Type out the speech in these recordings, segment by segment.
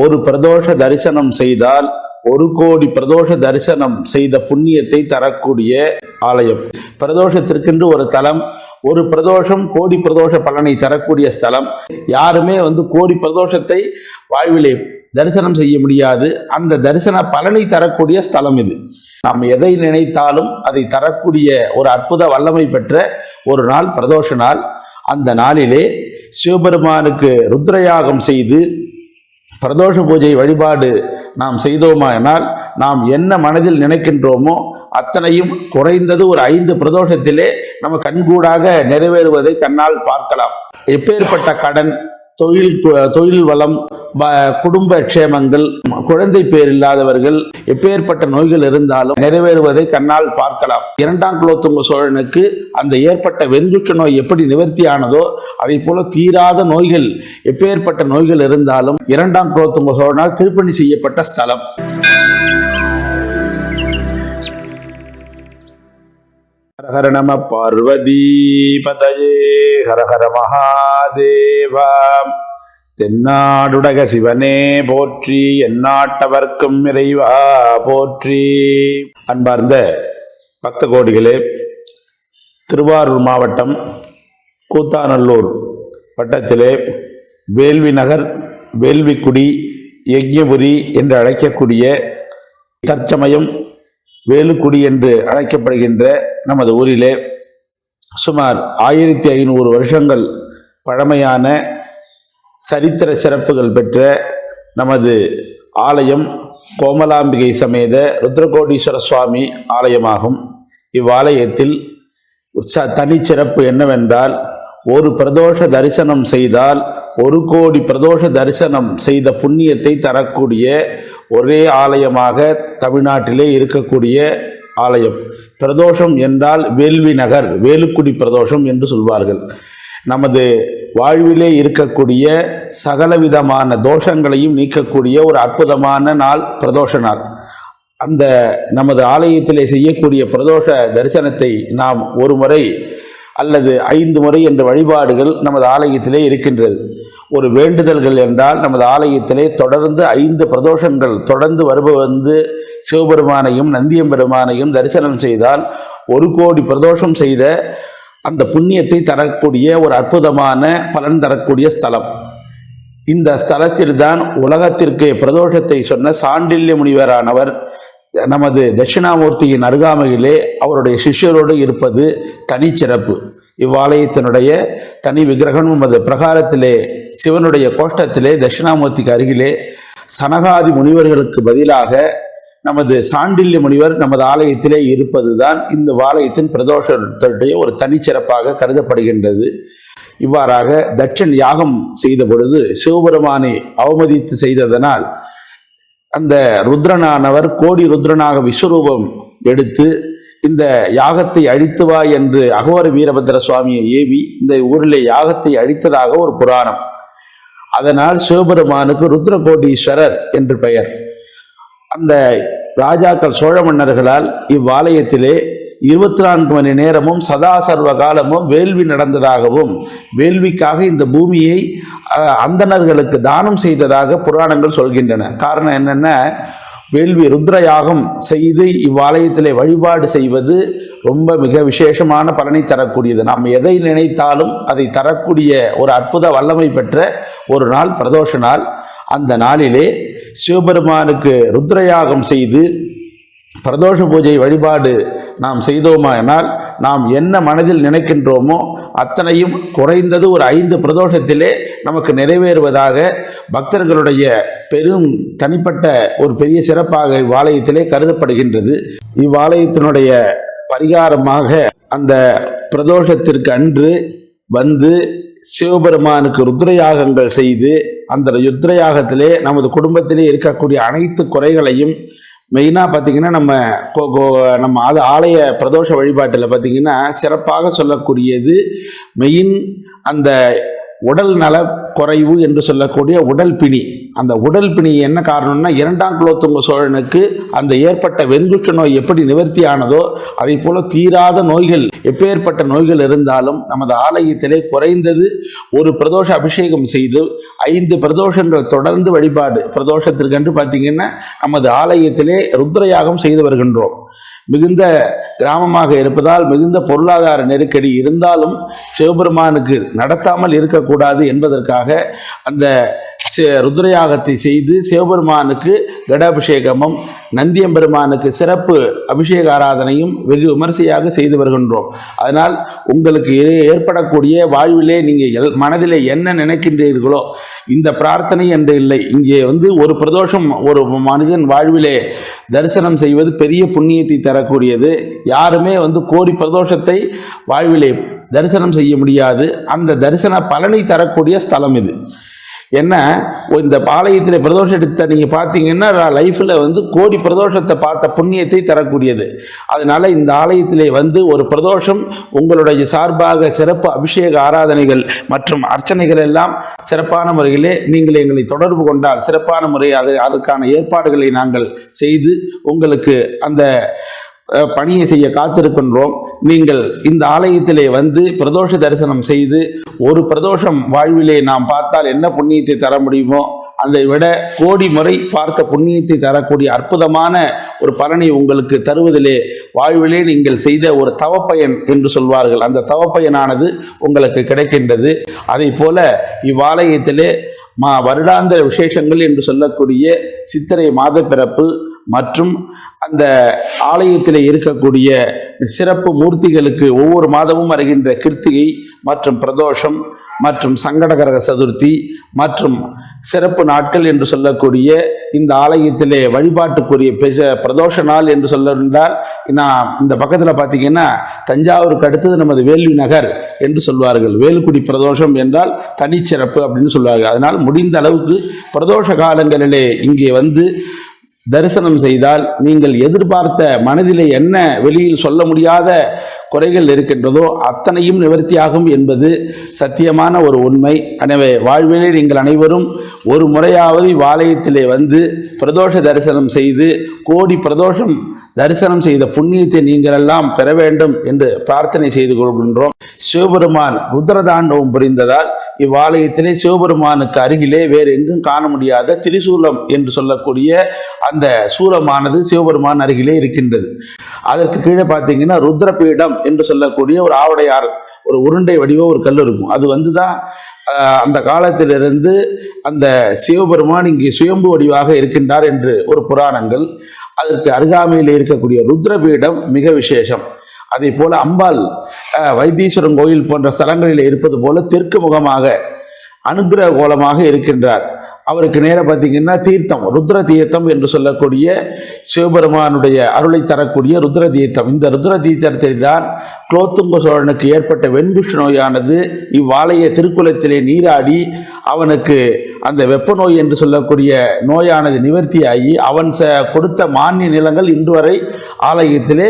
ஒரு பிரதோஷ தரிசனம் செய்தால் ஒரு கோடி பிரதோஷ தரிசனம் செய்த புண்ணியத்தை தரக்கூடிய ஆலயம். பிரதோஷத்திற்கென்று ஒரு தலம் ஒரு பிரதோஷம் கோடி பிரதோஷ பலனை தரக்கூடிய ஸ்தலம். யாருமே வந்து கோடி பிரதோஷத்தை வாழ்விலே தரிசனம் செய்ய முடியாது. அந்த தரிசன பலனை தரக்கூடிய ஸ்தலம் இது. நாம் எதை நினைத்தாலும் அதை தரக்கூடிய ஒரு அற்புத வல்லமை பெற்ற ஒரு நாள் பிரதோஷ நாள். அந்த நாளிலே சிவபெருமானுக்கு ருத்ரயாகம் செய்து பிரதோஷ பூஜை வழிபாடு நாம் செய்தோமானால் நாம் என்ன மனதில் நினைக்கின்றோமோ அத்தனையும் குறைந்தது ஒரு ஐந்து பிரதோஷத்திலே நம்ம கண்கூடாக நிறைவேறுவதை கண்ணால் பார்க்கலாம். எப்பேற்பட்ட கடன் தொழில் தொழில் வளம் குடும்ப க்ஷேமங்கள் குழந்தை பேர் இல்லாதவர்கள் எப்பேற்பட்ட நோய்கள் இருந்தாலும் நிறைவேறுவதை கண்ணால் பார்க்கலாம். இரண்டாம் குலோத்துங்க சோழனுக்கு அந்த ஏற்பட்ட வெண்குற்ற நோய் எப்படி நிவர்த்தியானதோ அதை போல தீராத நோய்கள் எப்பேற்பட்ட நோய்கள் இருந்தாலும் இரண்டாம் குலோத்துங்க சோழனால் திருப்பணி செய்யப்பட்ட ஸ்தலம். ஹரஹர நம பார்வதி பதயே ஹர மகாதேவா தென்னாடுடக சிவனே போற்றி எந்நாட்டவர்க்கும் இறைவா போற்றி அன்பார்ந்த பக்த கோடிகளே திருவாரூர் மாவட்டம் கூத்தாநல்லூர் வட்டத்திலே வேள்வி நகர் வேள்விக்குடி யஜ்யபுரி என்று அழைக்கக்கூடிய தற்சமயம் வேலுக்குடி என்று அழைக்கப்படுகின்ற நமது ஊரிலே சுமார் ஆயிரத்தி ஐநூறு வருஷங்கள் பழமையான சரித்திர சிறப்புகள் பெற்ற நமது ஆலயம் கோமலாம்பிகை சமேத ருத்ரகோடீஸ்வர சுவாமி ஆலயமாகும். இவ்வாலயத்தில் ச- தனிச்சிறப்பு என்னவென்றால் ஒரு பிரதோஷ தரிசனம் செய்தால் ஒரு கோடி பிரதோஷ தரிசனம் செய்த புண்ணியத்தை தரக்கூடிய ஒரே ஆலயமாக தமிழ்நாட்டிலே இருக்கக்கூடிய ஆலயம். பிரதோஷம் என்றால் வேள்வி நகர் வேலுக்குடி பிரதோஷம் என்று சொல்வார்கள். நமது வாழ்விலே இருக்கக்கூடிய சகலவிதமான தோஷங்களையும் நீக்கக்கூடிய ஒரு அற்புதமான நாள் பிரதோஷ நாள். அந்த நமது ஆலயத்திலே செய்யக்கூடிய பிரதோஷ தரிசனத்தை நாம் ஒரு முறை அல்லது ஐந்து முறை என்ற வழிபாடுகள் நமது ஆலயத்திலே இருக்கின்றது. ஒரு வேண்டுதல்கள் என்றால் நமது ஆலயத்திலே தொடர்ந்து ஐந்து பிரதோஷங்கள் தொடர்ந்து வருப வந்து சிவபெருமானையும் நந்தியம்பெருமானையும் தரிசனம் செய்தால் ஒரு கோடி பிரதோஷம் செய்த அந்த புண்ணியத்தை தரக்கூடிய ஒரு அற்புதமான பலன் தரக்கூடிய ஸ்தலம். இந்த ஸ்தலத்தில்தான் உலகத்திற்கு பிரதோஷத்தை சொன்ன சாண்டில்ய முனிவரானவர் நமது தட்சிணாமூர்த்தியின் அருகாமையிலே அவருடைய சிஷ்யரோடு இருப்பது தனிச்சிறப்பு. இவ்வாலயத்தினுடைய தனி விக்கிரகமும் நமது பிரகாரத்திலே சிவனுடைய கோஷ்டத்திலே தட்சிணாமூர்த்திக்கு அருகிலே சனகாதி முனிவர்களுக்கு பதிலாக நமது சாண்டில்ய முனிவர் நமது ஆலயத்திலே இருப்பதுதான் இந்த ஆலயத்தின் பிரதோஷத்துடைய ஒரு தனிச்சிறப்பாக கருதப்படுகின்றது. இவ்வாறாக தட்சன் யாகம் செய்த பொழுது சிவபெருமானை அவமதித்து செய்ததனால் அந்த ருத்ரனானவர் கோடி ருத்ரனாக விஸ்வரூபம் எடுத்து இந்த யாகத்தை அழித்து வா என்று அகோர வீரபத்திர சுவாமியை ஏவி இந்த ஊரிலே யாகத்தை அழித்ததாக ஒரு புராணம். அதனால் சிவபெருமானுக்கு ருத்ரகோடீஸ்வரர் என்று பெயர். அந்த ராஜாக்கள் சோழ மன்னர்களால் இவ்வாலயத்திலே இருபத்தி நான்கு மணி நேரமும் சதா சர்வ காலமும் வேள்வி நடந்ததாகவும் வேள்விக்காக இந்த பூமியை அந்தணர்களுக்கு தானம் செய்ததாக புராணங்கள் சொல்கின்றன. காரணம் என்னென்ன வேள்வி ருத்ர யாகம் செய்து இவ்வாலயத்திலே வழிபாடு செய்வது ரொம்ப மிக விசேஷமான பலனை தரக்கூடியது. நாம் எதை நினைத்தாலும் அதை தரக்கூடிய ஒரு அற்புத வல்லமை பெற்ற ஒரு நாள் பிரதோஷ நாள். அந்த நாளிலே சிவபெருமானுக்கு ருத்ரயாகம் செய்து பிரதோஷ பூஜை வழிபாடு நாம் செய்தோமானால் நாம் என்ன மனதில் நினைக்கின்றோமோ அத்தனையும் குறைந்தது ஒரு ஐந்து பிரதோஷத்திலே நமக்கு நிறைவேறுவதாக பக்தர்களுடைய பெரும் தனிப்பட்ட ஒரு பெரிய சிறப்பாக இவ்வாலயத்திலே கருதப்படுகின்றது. இவ்வாலயத்தினுடைய பரிகாரமாக அந்த பிரதோஷத்திற்கு அன்று வந்து சிவபெருமானுக்கு ருத்ரயாகங்கள் செய்து அந்த ருத்ரயாகத்திலே நமது குடும்பத்திலே இருக்கக்கூடிய அனைத்து குறைகளையும் மெயினாக பார்த்திங்கன்னா நம்ம நம்ம அது ஆலய பிரதோஷ வழிபாட்டில் பார்த்தீங்கன்னா சிறப்பாக சொல்லக்கூடியது மெயின் அந்த உடல் நல குறைவு என்று சொல்லக்கூடிய உடல் பிணி. அந்த உடல் பிணி என்ன காரணம்னா இரண்டாம் குலோத்துங்க சோழனுக்கு அந்த ஏற்பட்ட வெண்குஷ்ட நோய் எப்படி நிவர்த்தி ஆனதோ அதை போல தீராத நோய்கள் எப்பேற்பட்ட நோய்கள் இருந்தாலும் நமது ஆலயத்திலே குறைந்தது ஒரு பிரதோஷ அபிஷேகம் செய்து ஐந்து பிரதோஷங்கள் தொடர்ந்து வழிபாடு பிரதோஷத்திற்கென்று பார்த்தீங்கன்னா நமது ஆலயத்திலே ருத்ரயாகம் செய்து வருகின்றோம். மிகுந்த கிராமமாக இருப்பதால் மிகுந்த பொருளாதார நெருக்கடி இருந்தாலும் சிவபெருமானுக்கு நடத்தாமல் இருக்கக்கூடாது என்பதற்காக அந்த ருத்ரயாகத்தை செய்து சிவபெருமானுக்கு கடாபிஷேகமும் நந்தியம்பெருமானுக்கு சிறப்பு அபிஷேக ஆராதனையும் வெகு விமரிசையாக செய்து வருகின்றோம். அதனால் உங்களுக்கு ஏற்படக்கூடிய வாழ்விலே நீங்கள் எல் மனதிலே என்ன நினைக்கின்றீர்களோ இந்த பிரார்த்தனை என்று இல்லை. இங்கே வந்து ஒரு பிரதோஷம் ஒரு மனிதன் வாழ்விலே தரிசனம் செய்வது பெரிய புண்ணியத்தை தரக்கூடியது. யாருமே வந்து கோடி பிரதோஷத்தை வாழ்விலே தரிசனம் செய்ய முடியாது. அந்த தரிசன பலனை தரக்கூடிய ஸ்தலம் இது. என்ன? இந்த பாளையத்தில் பிரதோஷம் எடுத்த நீங்கள் பார்த்தீங்கன்னா லைஃப்பில் வந்து கோடி பிரதோஷத்தை பார்த்த புண்ணியத்தை தரக்கூடியது. அதனால் இந்த ஆலயத்திலே வந்து ஒரு பிரதோஷம் உங்களுடைய சார்பாக சிறப்பு அபிஷேக ஆராதனைகள் மற்றும் அர்ச்சனைகள் எல்லாம் சிறப்பான முறையிலே நீங்கள் எங்களை தொடர்பு கொண்டால் சிறப்பான முறை அது அதுக்கான ஏற்பாடுகளை நாங்கள் செய்து உங்களுக்கு அந்த பணியை செய்ய காத்திருக்கின்றோம். நீங்கள் இந்த ஆலயத்திலே வந்து பிரதோஷ தரிசனம் செய்து ஒரு பிரதோஷம் வாழ்விலே நாம் பார்த்தால் என்ன புண்ணியத்தை தர முடியுமோ அதை விட கோடி முறை பார்த்த புண்ணியத்தை தரக்கூடிய அற்புதமான ஒரு பலனை உங்களுக்கு தருவதிலே வாழ்விலே நீங்கள் செய்த ஒரு தவப்பயன் என்று சொல்வார்கள். அந்த தவப்பயனானது உங்களுக்கு கிடைக்கின்றது. அதை போல இவ்வாலயத்திலே மா வருடாந்திர விசேஷங்கள் என்று சொல்லக்கூடிய சித்திரை மாத பிறப்பு மற்றும் அந்த ஆலயத்தில் இருக்கக்கூடிய சிறப்பு மூர்த்திகளுக்கு ஒவ்வொரு மாதமும் வருகின்ற கிருத்திகை மற்றும் பிரதோஷம் மற்றும் சங்கடகரக சதுர்த்தி மற்றும் சிறப்பு நாட்கள் என்று சொல்லக்கூடிய இந்த ஆலயத்திலே வழிபாட்டுக்குரிய பெரிய பிரதோஷ நாள் என்று சொல்லிருந்தால் நான் இந்த பக்கத்தில் பார்த்தீங்கன்னா தஞ்சாவூருக்கு அடுத்தது நமது வேள்வி நகர் என்று சொல்வார்கள். வேலுக்குடி பிரதோஷம் என்றால் தனிச்சிறப்பு அப்படின்னு சொல்வார்கள். அதனால் முடிந்த அளவுக்கு பிரதோஷ காலங்களிலே இங்கே வந்து தரிசனம் செய்தால் நீங்கள் எதிர்பார்த்த மனதிலே என்ன வெளியில் சொல்ல முடியாத குறைகள் இருக்கின்றதோ அத்தனையும் நிவர்த்தியாகும் என்பது சத்தியமான ஒரு உண்மை. எனவே வாழ்விலே நீங்கள் அனைவரும் ஒரு முறையாவது இவ்வாலயத்திலே வந்து பிரதோஷ தரிசனம் செய்து கோடி பிரதோஷம் தரிசனம் செய்த புண்ணியத்தை நீங்கள் எல்லாம் பெற வேண்டும் என்று பிரார்த்தனை செய்து கொள்கின்றோம். சிவபெருமான் ருத்ரதாண்டவம் புரிந்ததால் இவ்வாலயத்திலே சிவபெருமானுக்கு அருகிலே வேறு எங்கும் காண முடியாத திரிசூலம் என்று சொல்லக்கூடிய அந்த சூலமானது சிவபெருமான் அருகிலே இருக்கின்றது. அதற்கு கீழே பார்த்தீங்கன்னா ருத்ரபீடம் என்று சொல்லக்கூடிய ஒரு ஆவடையார் ஒரு உருண்டை வடிவ ஒரு கல் இருக்கும். அது வந்து தான் அந்த காலத்திலிருந்து அந்த சிவபெருமான் இங்கே சுயம்பு வடிவாக இருக்கின்றார் என்று ஒரு புராணங்கள். அதற்கு அருகாமையில் இருக்கக்கூடிய ருத்ரபீடம் மிக விசேஷம். அதே போல அம்பாள் வைத்தீஸ்வரன் கோயில் போன்ற ஸ்தலங்களில் இருப்பது போல தெற்கு முகமாக அனுகிரக கோலமாக இருக்கின்றார். அவருக்கு நேராக பார்த்தீங்கன்னா தீர்த்தம் ருத்ர தீர்த்தம் என்று சொல்லக்கூடிய சிவபெருமானுடைய அருளை தரக்கூடிய ருத்ர தீர்த்தம் இந்த ருத்ர தீர்த்தத்தை தான் குலோத்துங்க சோழனுக்கு ஏற்பட்ட வெண்புஷ் நோயானது இவ்வாலய திருக்குளத்திலே நீராடி அவனுக்கு அந்த வெப்ப நோய் என்று சொல்லக்கூடிய நோயானது நிவர்த்தியாகி அவன் ச கொடுத்த மானிய நிலங்கள் இன்று வரை ஆலயத்திலே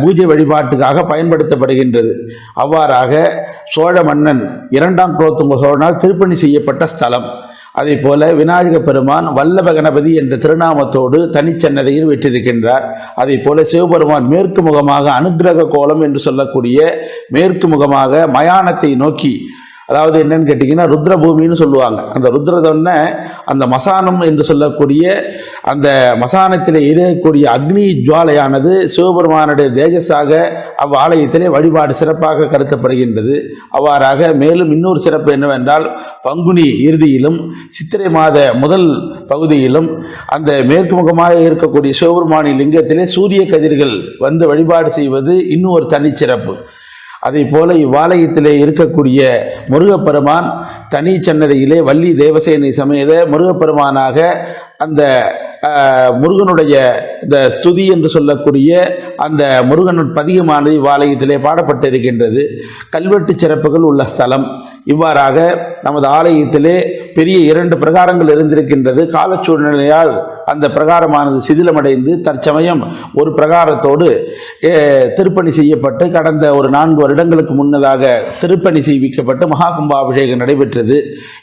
பூஜை வழிபாட்டுக்காக பயன்படுத்தப்படுகின்றது. அவ்வாறாக சோழ மன்னன் இரண்டாம் குலோத்துங்க சோழனால் திருப்பணி செய்யப்பட்ட ஸ்தலம். அதே போல விநாயக பெருமான் வல்லப கணபதி என்ற திருநாமத்தோடு தனிச்சன்னதையில் வெற்றிருக்கின்றார் அதே போல சிவபெருமான் மேற்கு முகமாக அனுக்கிரக கோலம் என்று சொல்லக்கூடிய மேற்கு முகமாக மயானத்தை நோக்கி அதாவது என்னன்னு கேட்டிங்கன்னா ருத்ரபூமின்னு சொல்லுவாங்க. அந்த ருத்ரதொன்ன அந்த மசானம் என்று சொல்லக்கூடிய அந்த மசானத்தில் இருக்கக்கூடிய அக்னி ஜுவாலையானது சிவபெருமானுடைய தேஜஸாக அவ் ஆலயத்திலே வழிபாடு சிறப்பாக கருதப்படுகின்றது. அவ்வாறாக மேலும் இன்னொரு சிறப்பு என்னவென்றால் பங்குனி இறுதியிலும் சித்திரை மாத முதல் பகுதியிலும் அந்த மேற்கு முகமாக இருக்கக்கூடிய சிவபெருமானி லிங்கத்திலே சூரிய கதிர்கள் வந்து வழிபாடு செய்வது இன்னும் ஒரு தனிச்சிறப்பு. அதே போல இவ்வாலயத்திலே இருக்கக்கூடிய முருகப்பெருமான் தனி சன்னதியிலே வள்ளி தேவசேனை சமேத முருகப்பெருமானாக அந்த முருகனுடைய இந்த துதி என்று சொல்லக்கூடிய அந்த முருகன் பதிகமானது இவ்வாலயத்திலே பாடப்பட்டிருக்கின்றது. கல்வெட்டு சிறப்புகள் உள்ள ஸ்தலம். இவ்வாறாக நமது ஆலயத்திலே பெரிய இரண்டு பிரகாரங்கள் இருந்திருக்கின்றது. காலச்சூழ்நிலையால் அந்த பிரகாரமானது சிதிலமடைந்து தற்சமயம் ஒரு பிரகாரத்தோடு திருப்பணி செய்யப்பட்டு கடந்த ஒரு நான்கு வருடங்களுக்கு முன்னதாக திருப்பணி செய்விக்கப்பட்டு மகா கும்பாபிஷேகம் நடைபெற்றது.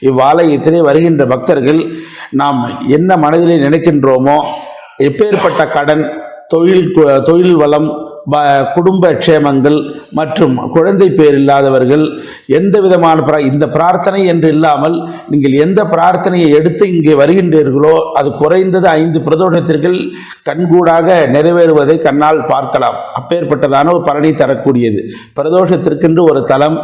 இவ்வாலயத்திலே வருகின்ற பக்தர்கள் நாம் என்ன மனதிலே நினைக்கின்றோம் எப்பேற்பட்ட கடன் தொழில் தொழில் வளம் குடும்ப க்ஷேமங்கள் மற்றும் குழந்தை பேர் இல்லாதவர்கள் எந்த விதமான பிரா இந்த பிரார்த்தனை என்று இல்லாமல் நீங்கள் எந்த பிரார்த்தனையை எடுத்து இங்கே வருகின்றீர்களோ அது குறைந்தது ஐந்து பிரதோஷத்திற்கு கண்கூடாக நிறைவேறுவதை கண்ணால் பார்க்கலாம். அப்பேற்பட்டதான ஒரு பலனை தரக்கூடியது. பிரதோஷத்திற்கென்று ஒரு தலம்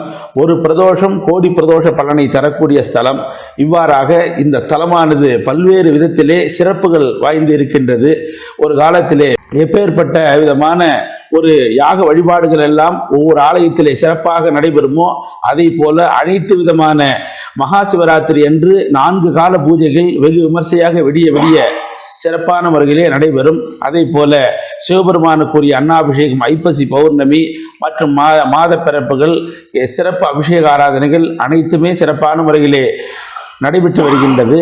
ஒரு பிரதோஷம் கோடி பிரதோஷ பலனை தரக்கூடிய ஸ்தலம். இவ்வாறாக இந்த தலமானது பல்வேறு விதத்திலே சிறப்புகள் வாய்ந்து இருக்கின்றது ஒரு காலத்திலே எப்பேற்பட்ட விதமான ஒரு யாக வழிபாடுகள் எல்லாம் ஒவ்வொரு ஆலயத்திலே சிறப்பாக நடைபெறுமோ அதே போல அனைத்து விதமான மகா சிவராத்திரி அன்று நான்கு கால பூஜைகள் வெகு விமர்சையாக விடிய விடிய சிறப்பான முறையிலே நடைபெறும். அதே போல சிவபெருமானுக்குரிய அன்னாபிஷேகம் ஐப்பசி பௌர்ணமி மற்றும் மா மாத பிறப்புகள் எ- சிறப்பு அபிஷேக ஆராதனைகள் அனைத்துமே சிறப்பான முறையிலே நடைபெற்று வருகின்றது.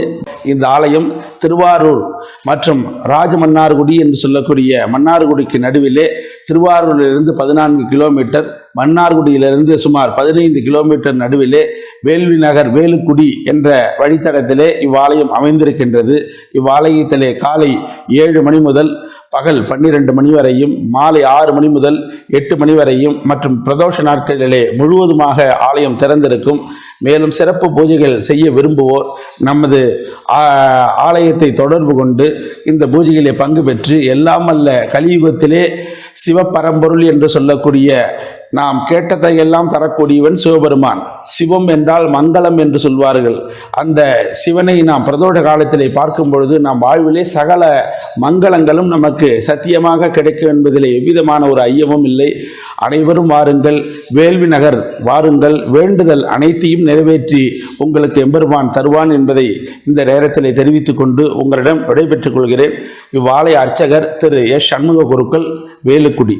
இந்த ஆலயம் திருவாரூர் மற்றும் ராஜமன்னார்குடி என்று சொல்லக்கூடிய மன்னார்குடிக்கு நடுவிலே திருவாரூரிலிருந்து பதினான்கு கிலோமீட்டர் மன்னார்குடியிலிருந்து சுமார் பதினைந்து கிலோமீட்டர் நடுவிலே வேல்வி நகர் வேலுக்குடி என்ற வழித்தடத்திலே இவ்வாலயம் அமைந்திருக்கின்றது. இவ்வாலயத்திலே காலை ஏழு மணி முதல் பகல் பன்னிரண்டு மணி வரையும் மாலை ஆறு மணி முதல் எட்டு மணி வரையும் மற்றும் பிரதோஷ நாட்களிலே முழுவதுமாக ஆலயம் திறந்திருக்கும். மேலும் சிறப்பு பூஜைகள் செய்ய விரும்புவோர் நமது ஆலயத்தை தொடர்பு கொண்டு இந்த பூஜைகளை பங்கு பெற்று எல்லாம் அல்ல கலியுகத்திலே சிவபரம்பொருள் என்று சொல்லக்கூடிய நாம் கேட்டதையெல்லாம் தரக்கூடியவன் சிவபெருமான். சிவம் என்றால் மங்களம் என்று சொல்வார்கள். அந்த சிவனை நாம் பிரதோட காலத்திலே பார்க்கும் பொழுது நாம் வாழ்விலே சகல மங்களங்களும் நமக்கு சத்தியமாக கிடைக்கும் என்பதிலே எவ்விதமான ஒரு ஐயமும் இல்லை. அனைவரும் வாருங்கள் வேள்வி நகர் வாருங்கள் வேண்டுதல் அனைத்தையும் நிறைவேற்றி உங்களுக்கு எம்பெருமான் தருவான் என்பதை இந்த நேரத்தில் தெரிவித்துக் கொண்டு உங்களிடம் விடைபெற்றுக் கொள்கிறேன். இவ்வாலய அர்ச்சகர் திரு எஸ் சண்முக குருக்கள் வேலுக்குடி.